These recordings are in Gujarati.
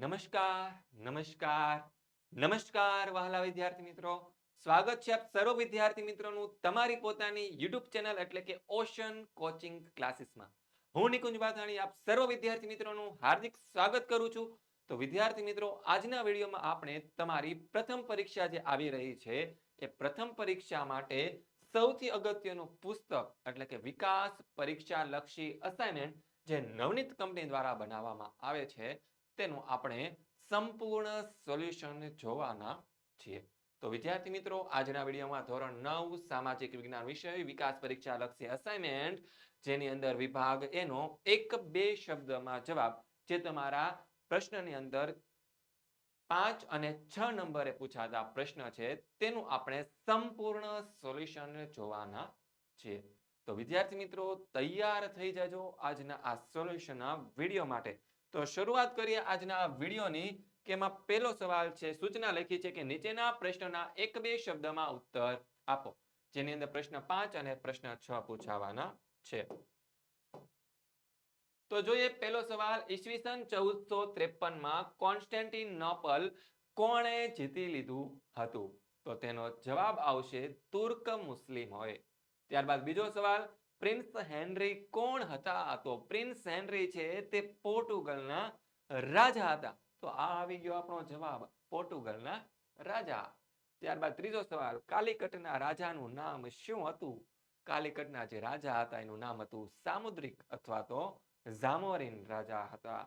નમસ્કાર નમસ્કાર નમસ્કાર વહાલા વિદ્યાર્થી મિત્રો. સ્વાગત છે આપ સર્વ વિદ્યાર્થી મિત્રોનું તમારી પોતાની યુટ્યુબ ચેનલ એટલે કે ઓશન કોચિંગ ક્લાસીસમાં. હું નિકુંજ બાથાણી, આપ સર્વ વિદ્યાર્થી મિત્રોનું હાર્દિક સ્વાગત કરું છું. તો વિદ્યાર્થી મિત્રો, આજના વિડીયોમાં આપણે તમારી પ્રથમ પરીક્ષા જે આવી રહી છે, એ પ્રથમ પરીક્ષા માટે સૌથી અગત્યનું પુસ્તક એટલે કે વિકાસ પરીક્ષા લક્ષી અસાઇનમેન્ટ જે નવનીત કંપની દ્વારા બનાવવામાં આવે છે તેનું આપણે સંપૂર્ણ સોલ્યુશન જોવાના છીએ. તો વિદ્યાર્થી મિત્રો, આજના વિડીયોમાં ધોરણ નવ, સામાજિક વિજ્ઞાન વિષય, વિકાસ પરીક્ષા લક્ષી અસાઇનમેન્ટ જેની અંદર વિભાગ એનો એક બે શબ્દમાં જવાબ, જે તમારા પ્રશ્નની અંદર પાંચ અને છ નંબરે પૂછાતા પ્રશ્ન છે, તેનું આપણે સંપૂર્ણ સોલ્યુશન જોવાના છીએ. તો વિદ્યાર્થી મિત્રો, તૈયાર થઈ જજો આજના આ સોલ્યુશનના વીડિયો માટે. તો શરૂઆત કરીએ આજના વિડીયોની, કે એમાં સવાલ છે, સૂચના લખી છે કે નીચેના પ્રશ્નના એક બે શબ્દમાં ઉત્તર આપો. જેની અંદર પ્રશ્ન પાંચ અને પ્રશ્ન છ પૂછાવાના છે. તો જોઈએ પહેલો સવાલ, ઈસવીસન ચૌદસો ત્રેપનમાં કોન્સ્ટેન્ટિનોપલ કોણે જીતી લીધું હતું? તો તેનો જવાબ આવશે તુર્ક મુસ્લિમોએ. ત્યારબાદ બીજો સવાલ પ્રિન્સ હેનરી કોણ હતા? તો પ્રિન્સ હેનરી છે તે પોર્ટુગલના રાજા હતા. તો આ આવી ગયો આપણો જવાબ, પોર્ટુગલના રાજા. ત્યારબાદ ત્રીજો સવાલ, કાલિકટના રાજાનું નામ શું હતું? કાલિકટના જે રાજા હતા, એનું નામ હતું સામુદ્રિક અથવા તો ઝામોરિન રાજા હતા.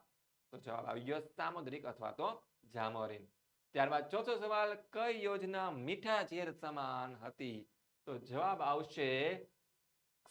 તો જવાબ આવી ગયો સામુદ્રિક અથવા તો ઝામોરિન. ત્યારબાદ ચોથો સવાલ, કઈ યોજના મીઠા ઝેર સમાન હતી? તો જવાબ આવશે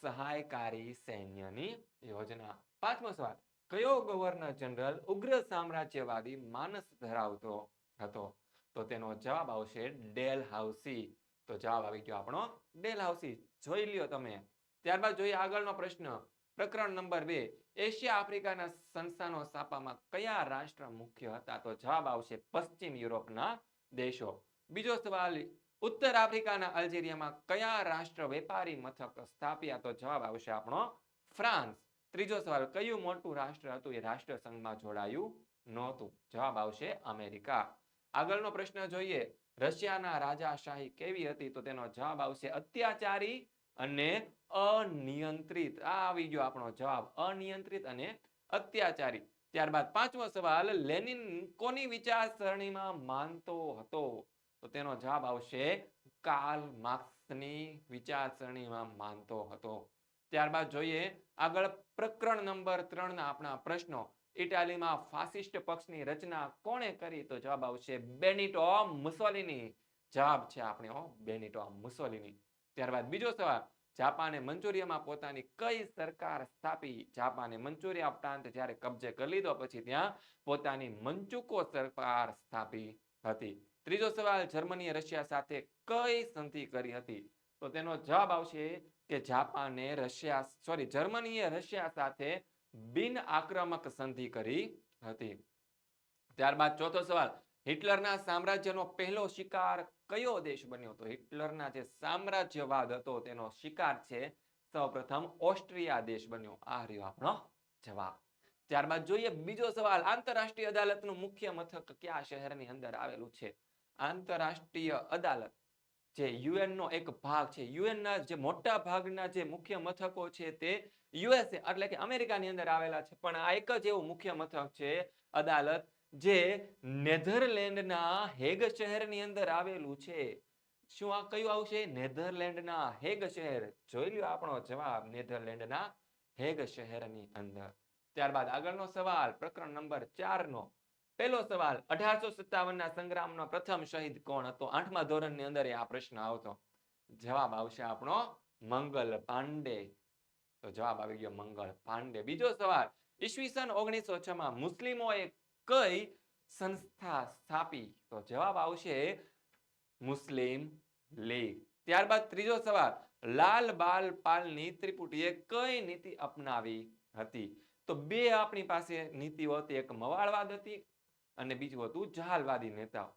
સહાયકારી સૈન્યની યોજના. પાંચમો સવાલ. કયો ગવર્નર જનરલ ઉગ્ર સામ્રાજ્યવાદી માનસ ધરાવતો હતો? તો તેનો જવાબ આવશે ડેલ હાઉસી તો જવાબ આવી ગયો આપણો ડેલ હાઉસી જોઈ લ્યો તમે. ત્યારબાદ જોઈએ આગળનો પ્રશ્ન. પ્રકરણ નંબર બે. એશિયા આફ્રિકાના સંસ્થાનો સ્થાપવામાં કયા રાષ્ટ્ર મુખ્ય હતા? તો જવાબ આવશે પશ્ચિમ યુરોપના દેશો. બીજો સવાલ ઉત્તર આફ્રિકાના અલ્જેરિયામાં કયા રાષ્ટ્ર વેપારી મથક સ્થાપ્યા? તો જવાબ આવશે આપણો ફ્રાન્સ. ત્રીજો સવાલ, કયું મોટું રાષ્ટ્ર હતું? એ રાષ્ટ્ર જોડાયું નહોતું. જવાબ આવશે અમેરિકા. આગળનો પ્રશ્ન જોઈએ, રશિયાના રાજાશાહી કેવી હતી? તો તેનો જવાબ આવશે અત્યાચારી અને અનિયંત્રિત. આ આવી ગયો આપણો જવાબ, અનિયંત્રિત અને અત્યાચારી. ત્યારબાદ પાંચમો સવાલ, લેનિન કોની વિચારસરણીમાં માનતો હતો? તો તેનો જવાબ આવશે કાલ માર્ક્સની વિચારસરણીમાં માનતો હતો. ત્યારબાદ જોઈએ આગળ પ્રકરણ નંબર ત્રણ આપણા પ્રશ્નો. ઇટાલીમાં ફાસિસ્ટ પક્ષની રચના કોણે કરી? તો જવાબ આવશે બેનિટો મુસોલિની. જવાબ છે આપણો બેનિટો મુસોલિની. ત્યારબાદ બીજો સવાલ, જાપાને મંચુરિયામાં પોતાની કઈ સરકાર સ્થાપી? જાપાને મંચુરિયા પ્રાંત જ્યારે કબજે કરી લીધો, પછી ત્યાં પોતાની મંચુકો સરકાર સ્થાપી હતી. ત્રીજો સવાલ જર્મનીએ રશિયા સાથે કઈ સંધિ કરી હતી? તો તેનો જવાબ આવશે કે જાપાને રશિયા સોરી જર્મનીએ રશિયા સાથે બિન આક્રમક સંધિ કરી હતી. ત્યારબાદ ચોથો સવાલ, હિટલરના સામ્રાજ્યનો પહેલો શિકાર કયો દેશ બન્યો? હતો હિટલરના જે સામ્રાજ્યવાદ હતો તેનો શિકાર છે, સૌપ્રથમ ઓસ્ટ્રિયા દેશ બન્યો. આ રહ્યો આપણો જવાબ. ત્યારબાદ જોઈએ બીજો સવાલ, આંતરરાષ્ટ્રીય અદાલતનું મુખ્ય મથક કયા શહેરની અંદર આવેલું છે? આંતરરાષ્ટ્રીય અદાલત, જે યુએનનો એક ભાગ છે. યુએનના જે મોટા ભાગના જે મુખ્ય મથકો છે તે યુએસએ એટલે કે અમેરિકાની અંદર આવેલા છે. પણ આ એક જ એવું મુખ્ય મથક છે અદાલત, જે નેધરલેન્ડના હેગ શહેરની અંદર આવેલું છે. શું આ કયું આવશે? નેધરલેન્ડના હેગ શહેર. જોઈ લ્યો આપણો જવાબ, નેધરલેન્ડના હેગ શહેરની અંદર. ત્યારબાદ આગળનો સવાલ, પ્રકરણ નંબર ચાર નો પહેલો સવાલ, અઢારસો સત્તાવન સંગ્રામનો પ્રથમ શહીદ કોણ હતો? આઠમા ધોરણની અંદર આ પ્રશ્ન આવતો. જવાબ આવશે આપણો મંગલ પાંડે. તો જવાબ આવી ગયો મંગળ પાંડે. બીજો સવાલ ઈસવીસન ઓગણીસો છ માં મુસ્લિમોએ કઈ સંસ્થા સ્થાપી? તો જવાબ આવશે મુસ્લિમ લીગ. ત્યારબાદ ત્રીજો સવાલ, લાલ બાલ પાલની ત્રિપુટીએ કઈ નીતિ અપનાવી હતી? તો બે આપણી પાસે નીતિઓ હતી. એક મવાળવાદ હતી અને બીજું હતું જહાલવાદી નેતાઓ.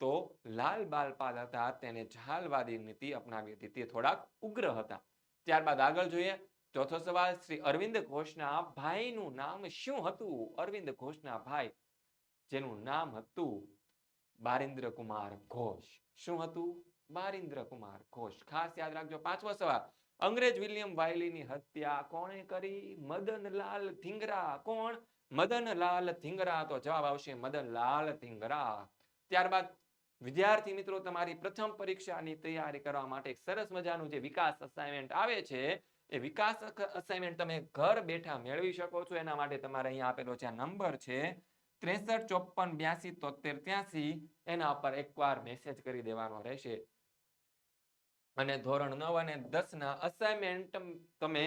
તો લાલ બાલપાલ હતા, તેને જહાલવાદી નીતિ અપનાવી હતી. તે થોડાક ઉગ્ર હતા. ત્યારબાદ આગળ જોઈએ, ચોથો સવાલ, શ્રી અરવિંદ ઘોષના ભાઈનું નામ શું હતું? અરવિંદ ઘોષના ભાઈ, જેનું નામ હતું બારિન્દ્ર કુમાર ઘોષ. શું હતું? બારિન્દ્ર કુમાર ઘોષ. ખાસ યાદ રાખજો, પાંચમો સવાલ. અંગ્રેજ વિલિયમ વાયલીની હત્યા કોણે કરી? મદનલાલ ધીંગરા કોણ? મદનલાલ ધીંગરા, તો જવાબ આવશે મદનલાલ ધીંગરા. ત્યારબાદ વિદ્યાર્થી મિત્રો, તમારી પ્રથમ પરીક્ષાની તૈયારી કરવા માટે સરસ મજાનું જે વિકાસ અસાઇનમેન્ટ આવે છે, એ વિકાસ અસાઇનમેન્ટ તમે ઘર બેઠા મેળવી શકો છો. એના માટે તમારે અહીંયા આપેલો જે નંબર છે ત્રેસઠ, ચોપન, બ્યાસી તોતેર ત્યાસી. એના પર એકવાર મેસેજ કરી દેવાનો રહેશે. અને ધોરણ નવ અને દસ ના અસાઇનમેન્ટ તમે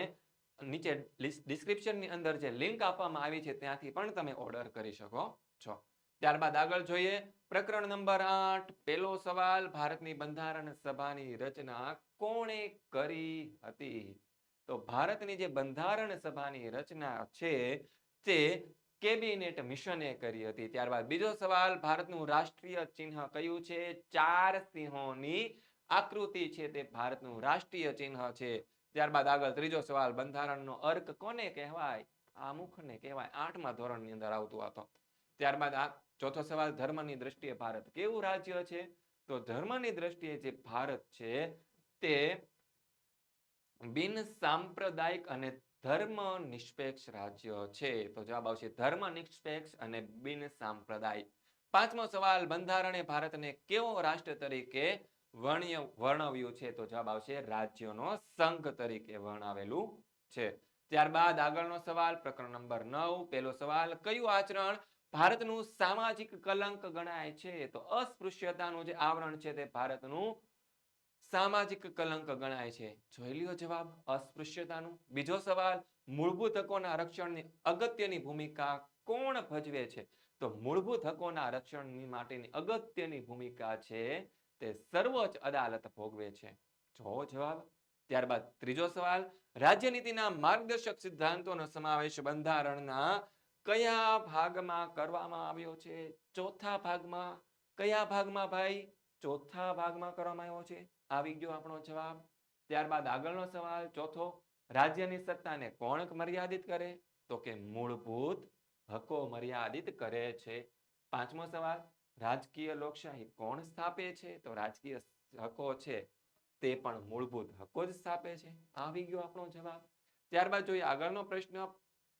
નીચે ડિસ્ક્રિપ્શનની અંદર જે લિંક આપવામાં આવી છે, ત્યાંથી પણ તમે ઓર્ડર કરી શકો છો. ત્યારબાદ આગળ જોઈએ, પ્રકરણ નંબર આઠ પેલો સવાલ, ભારતની બંધારણ સભાની રચના કોણે કરી હતી? તો ભારતની જે બંધારણ સભાની રચના છે, તે કેબિનેટ મિશને કરી હતી. ત્યારબાદ બીજો સવાલ, ભારતનું રાષ્ટ્રીય ચિહ્ન કયું છે? ચાર સિંહોની આકૃતિ છે તે ભારતનું રાષ્ટ્રીય ચિહ્ન છે. ત્યારબાદ આગળ ત્રીજો સવાલ, બંધારણનો અર્ક કોને કહેવાય? આમુખને કહેવાય આઠમા ધોરણની અંદર આવતું હતો ત્યારબાદ આ ચોથો સવાલ, ધર્મની દ્રષ્ટિએ ભારત કેવું રાજ્ય છે? તો ધર્મની દ્રષ્ટિએ જે ભારત છે, તે બિન સાંપ્રદાયિક અને ધર્મ નિષ્પેક્ષ રાજ્ય છે. તો જવાબ આવશે ધર્મ નિષ્પેક્ષ અને બિન સાંપ્રદાયિક પાંચમો સવાલ, બંધારણે ભારતને કેવો રાષ્ટ્ર તરીકે વર્ણ્ય, વર્ણવ્યું છે, તો જવાબ આવશે રાજ્યોનો સંઘ તરીકે વર્ણવેલું છે. ત્યારબાદ આગળનો સવાલ, પ્રકરણ નંબર નવ પહેલો સવાલ, કયું આચરણ ભારતનું સામાજિક કલંક ગણાય છે? તો અસ્પૃશ્યતાનું જે આવરણ છે તે ભારતનું સામાજિક કલંક ગણાય છે. જોઈ લ્યો જવાબ, અસ્પૃશ્યતાનું. બીજો સવાલ, મૂળભૂત હકોના રક્ષણની અગત્યની ભૂમિકા કોણ ભજવે છે? તો મૂળભૂત હકોના રક્ષણની માટેની અગત્યની ભૂમિકા છે તે સર્વોચ્ચ અદાલત ભોગવે છે. જો જવાબ? ત્યારબાદ ત્રીજો સવાલ રાજ્યનીતિના માર્ગદર્શક સિદ્ધાંતોનો સમાવેશ બંધારણના કયા ભાગમાં કરવામાં આવ્યો છે? ચોથા ભાગમાં, કયા ભાગમાં ભાઈ? ચોથા ભાગમાં કરવામાં આવ્યો છે. આવી ગયો આપણો જવાબ. ત્યારબાદ આગળનો સવાલ, ચોથો, રાજ્યની સત્તાને કોણ મર્યાદિત કરે? તો કે મૂળભૂત હકો મર્યાદિત કરે છે. પાંચમો સવાલ રાજકીય લોકશાહી કોણ સ્થાપે છે? તો રાજકીય હકો છે તે પણ મૂળભૂત હકો જ સ્થાપે છે. આવી ગયો આપણો જવાબ. ત્યારબાદ જોઈએ આગળનો પ્રશ્ન.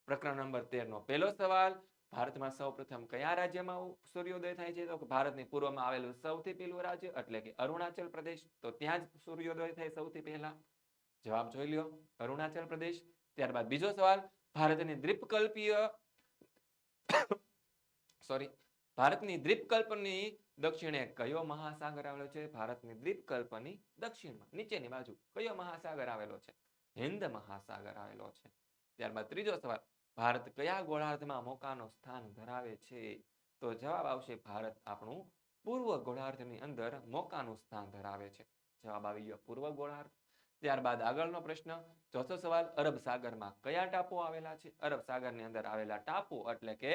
પ્રકરણ નંબર તેર નો પહેલો સવાલ. ભારતમાં સૌપ્રથમ કયા રાજ્યમાં સૂર્યોદય થાય છે? તો ભારતની પૂર્વમાં આવેલું સૌથી પહેલું રાજ્ય એટલે કે અરુણાચલ પ્રદેશ. તો ત્યાં જ સૂર્યોદય થાય સૌથી પહેલા. જવાબ જોઈ લ્યો. અરુણાચલ પ્રદેશ. ત્યારબાદ બીજો સવાલ. ભારતની દ્વીપકલ્પીય સોરી. ભારતની દ્વીપકલ્પની દક્ષિણે કયો મહાસાગર આવેલો છે? ભારતની દ્વીપકલ્પની દક્ષિણમાં, નીચેની બાજુ કયો મહાસાગર આવેલો છે? હિન્દ મહાસાગર આવેલો છે. ત્યારબાદ ત્રીજો સવાલ, ભારત કયા ગોળાર્ધમાં મોકાનો સ્થાન ધરાવે છે? તો જવાબ આવશે, ભારત આપણું પૂર્વ ગોળાર્ધની અંદર મોકાનું સ્થાન ધરાવે છે. જવાબ આવી ગયો, પૂર્વ ગોળાર્ધ. ત્યારબાદ આગળનો પ્રશ્ન, ચોથો સવાલ, અરબ સાગરમાં કયા ટાપુ આવેલા છે? અરબ સાગરની અંદર આવેલા ટાપુ એટલે કે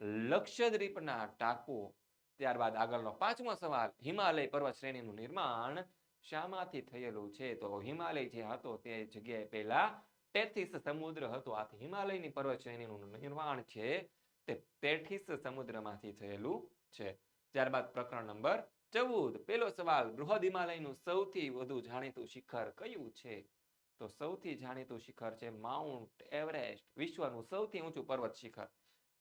લક્ષદ્વીપના ટાપુ. ત્યારબાદ આગળનો પાંચમો સવાલ, હિમાલય પર્વત શ્રેણીનું નિર્માણ શામાંથી થયેલું છે? તો હિમાલય જે હતો તે જગ્યાએ પહેલા તેથીસ સમુદ્ર હતો. આથી હિમાલયની પર્વત શ્રેણીનું નિર્માણ છે તે ટેથીસ સમુદ્રમાંથી થયેલું છે. ત્યારબાદ પ્રકરણ નંબર ચૌદ, પેલો સવાલ, બૃહદ હિમાલયનું સૌથી વધુ જાણીતું શિખર કયું છે? તો સૌથી જાણીતું શિખર છે માઉન્ટ એવરેસ્ટ, વિશ્વનું સૌથી ઊંચું પર્વત શિખર.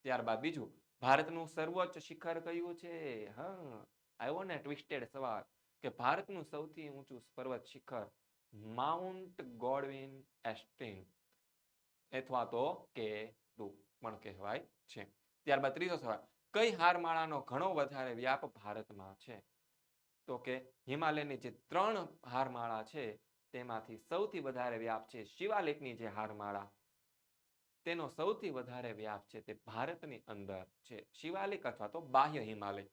ત્યારબાદ બીજું, ભારતનું સર્વોચ્ચ શિખર કયું છે? હા આવ્યો ને ટ્વિસ્ટેડ સવાલ કે ભારતનું સૌથી ઊંચું પર્વત શિખર માઉન્ટ ગોડવિન એસ્ટિન અથવા તો કે પણ કહેવાય છે. ત્યારબાદ ત્રીજો સવાલ, કઈ હારમાળાનો ઘણો વધારે વ્યાપ ભારતમાં છે? તો કે હિમાલયની જે ત્રણ હારમાળા છે, તેમાંથી સૌથી વધારે વ્યાપ છે શિવાલિકની જે હારમાળા. તેનો સૌથી વધારે વ્યાપ છે તે ભારતની અંદર છે. શિવાલિક અથવા તો બાહ્ય હિમાલય.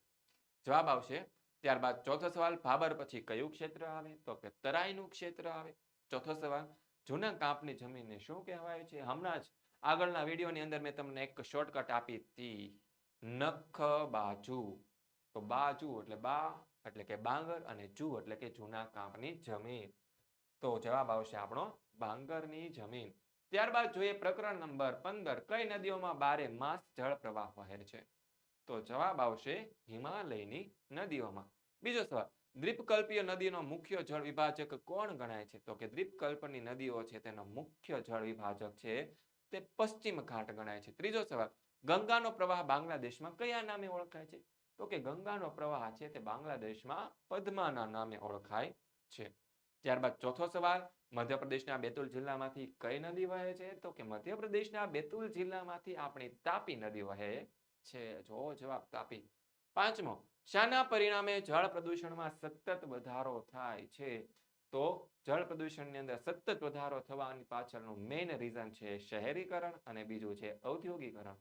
જવાબ આવશે, ત્યારબાદ ચોથો સવાલ, ભાબર પછી કયું ક્ષેત્ર આવે? તો કે તરાઈનું ક્ષેત્ર આવે. ચોથો સવાલ, જૂના કાંપની જમીનને શું કહેવાય છે? હમણાં જ આગળના વિડીયોની અંદર મેં તમને એક શોર્ટકટ આપી હતી નખ બાજુ. તો બાજુ એટલે બા, એટલે કે બાંગર અને જુ એટલે કે જૂના કાંપની જમીન. તો જવાબ આવશે આપણો બાંગરની જમીન. ત્યારબાદ જોઈએ પ્રકરણ નંબર પંદર, કઈ નદીઓમાં બારે માસ જળ પ્રવાહ વહે છે? તો જવાબ આવશે હિમાલયની નદીઓમાં. બીજો સવાલ, દ્વીપકલ્પીય નદીનો મુખ્ય જળ વિભાજક કોણ ગણાય છે? તો કે દ્વીપકલ્પની નદીઓ છે તેનો મુખ્ય જળ વિભાજક છે તે પશ્ચિમ ઘાટ ગણાય છે. ત્રીજો સવાલ, ગંગાનો પ્રવાહ બાંગ્લાદેશમાં કયા નામે ઓળખાય છે? તો કે ગંગાનો પ્રવાહ છે તે બાંગ્લાદેશમાં પદ્માના નામે ઓળખાય છે. ત્યારબાદ ચોથો સવાલ મધ્યપ્રદેશના બેતુલ જિલ્લામાંથી કઈ નદી વહે છે? તો કે મધ્યપ્રદેશના બેતુલ જિલ્લામાંથી આપણી તાપી નદી વહે છે. જો જવાબ તાપી. પાંચમો, શાના પરિણામે જળ પ્રદૂષણમાં સતત વધારો થાય છે. તો જળ પ્રદૂષણની અંદર સતત વધારો થવાની પાછળનું મેઇન રીઝન છે શહેરીકરણ અને બીજું છે ઔદ્યોગિકરણ.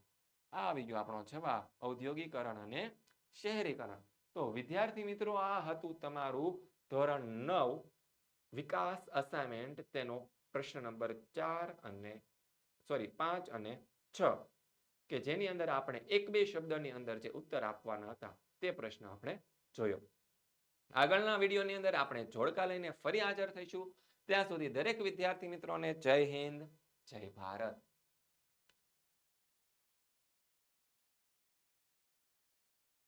આ આવી ગયો આપણો જવાબ, ઔદ્યોગિકરણ અને શહેરીકરણ. તો વિદ્યાર્થી મિત્રો, આ હતું તમારું ધોરણ નવ વિકાસ અસાઇનમેન્ટ તેનો પ્રશ્ન નંબર ચાર અને સોરી પાંચ અને છ, કે જેની અંદર આપણે એક બે શબ્દની અંદર જે ઉત્તર આપવાના હતા તે પ્રશ્ન આપણે જોયો. આગળના વિડીયોની અંદર આપણે જોડકા લઈને ફરી હાજર થઈશું. ત્યાં સુધી દરેક વિદ્યાર્થી મિત્રોને જય હિન્દ, જય ભારત.